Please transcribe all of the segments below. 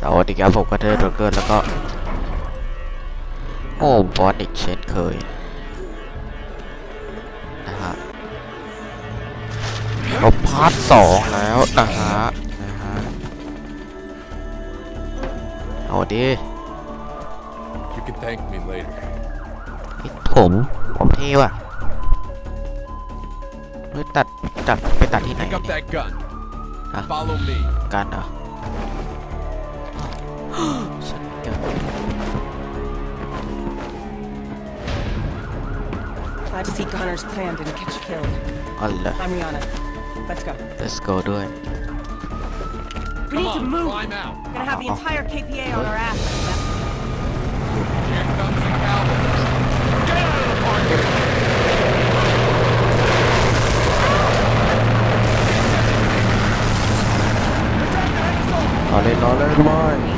สวัสดีครับผมก็เทอร์โดเกอร์แล้วก็ โอ้บอสอีกเช่นเคยนะฮะเราพาร์ทสองแล้วนะฮะนะฮะเอาดี You can thank me later. นี่ผมผมเท่ว่ะเฮ้ยตัดตัดไปตัดที่ไหน Pick up เนี่ย that gun. Huh? Follow me. กันเหรอฉันกัน Glad to see Connor's plan didn't get you killed. Allah. I'm Rihanna. Let's go. Let's go do it. We Come need on, to move. Climb out. We're gonna have the entire KPA on our ass. Here comes the cowboys. Get out of the parking lot. Alle, alle, mine.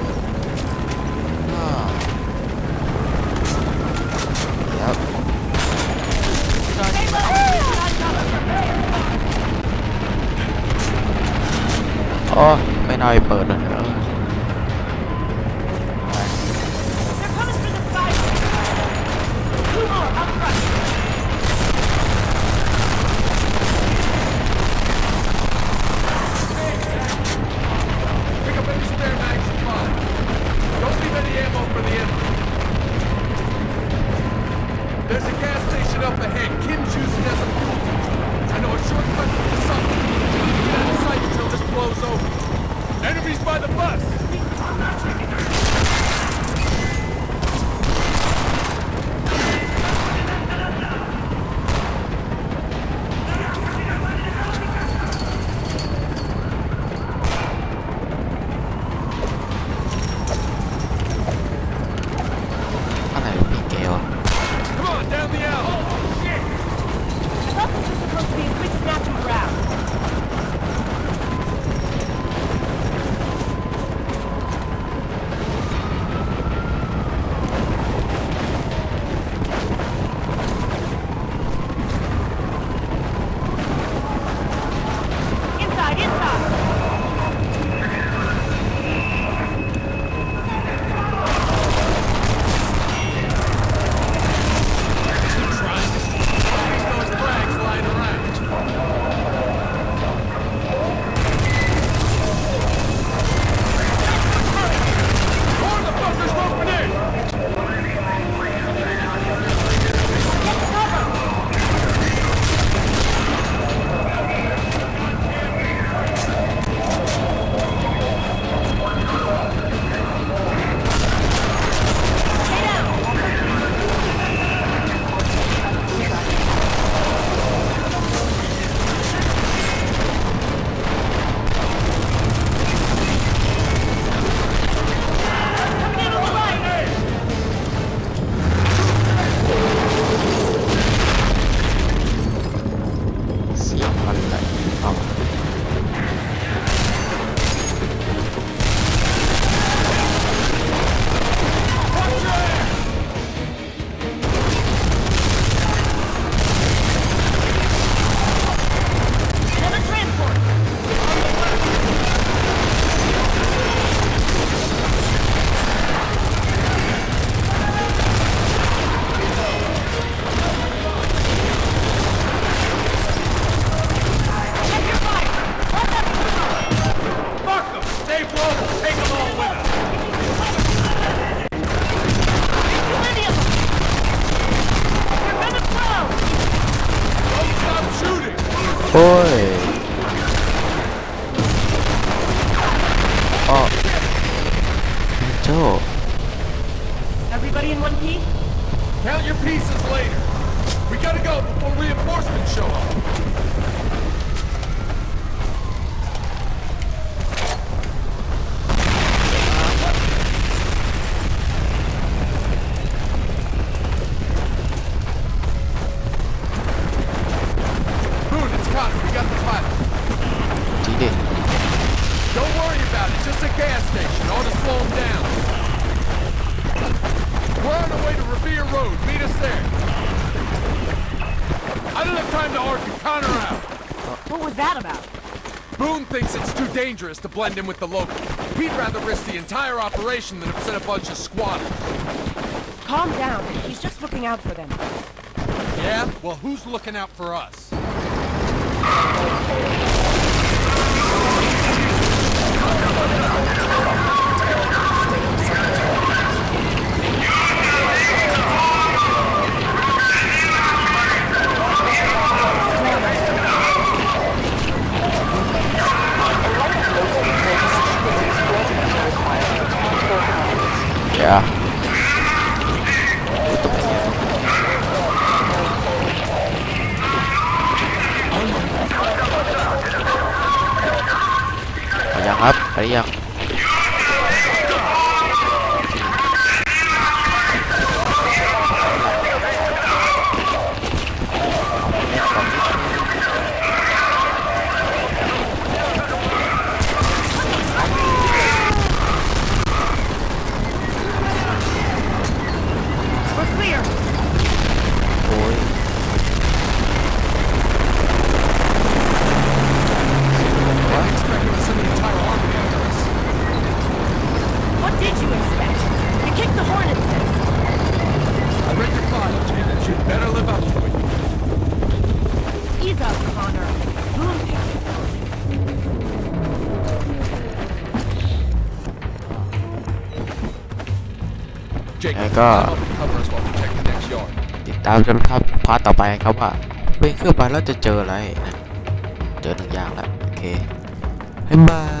อ้ไม่น่าไปเปิดเลยเออ blows over. Enemies by the bus! โจ Everybody in one piece? Count your pieces later. We gotta go before reinforcements show up. gas station. Ought to slow them down. We're on our way to Revere Road. Meet us there. I don't have time to argue. Connor out. What was that about? Boone thinks it's too dangerous to blend in with the locals. He'd rather risk the entire operation than upset a bunch of squatters. Calm down. He's just looking out for them. Yeah? Well, who's looking out for us? ครับไปยัง You kicked the hornet's nest. I read your file, Janet. You'd better live up to it. Ease up, Connor. Boom picked it. Jake, Hey, God. climb up and cover us while we check the next yard. ติดตามชมครับพาร์ทต่อไปครับว่าเป็นขึ้นไปแล้วจะเจออะไรนะเจอหนึ่งอย่างแล้วโอเคบ๊ายบาย